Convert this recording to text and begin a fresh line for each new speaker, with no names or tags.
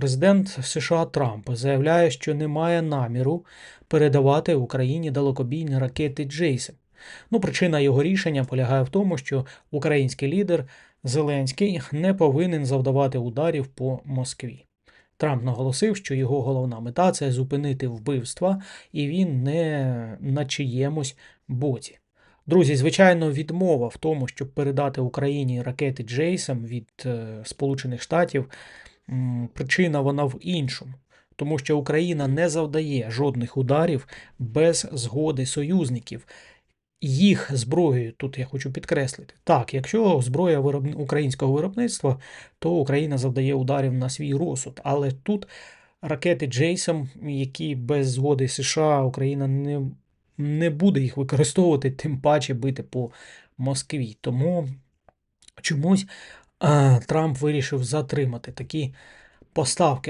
Президент США Трамп заявляє, що не має наміру передавати Україні далекобійні ракети Джейсен. Ну, причина його рішення полягає в тому, що український лідер Зеленський не повинен завдавати ударів по Москві. Трамп наголосив, що його головна мета це зупинити вбивства, і він не на чиємусь боці. Друзі, звичайно, відмова в тому, щоб передати Україні ракети Джейсом від е, Сполучених Штатів, причина вона в іншому. Тому що Україна не завдає жодних ударів без згоди союзників. Їх зброєю, тут я хочу підкреслити. Так, якщо зброя виробни- українського виробництва, то Україна завдає ударів на свій розсуд. Але тут ракети Джейсом, які без згоди США Україна не, не буде їх використовувати, тим паче бити по Москві. Тому чомусь Трамп вирішив затримати такі поставки.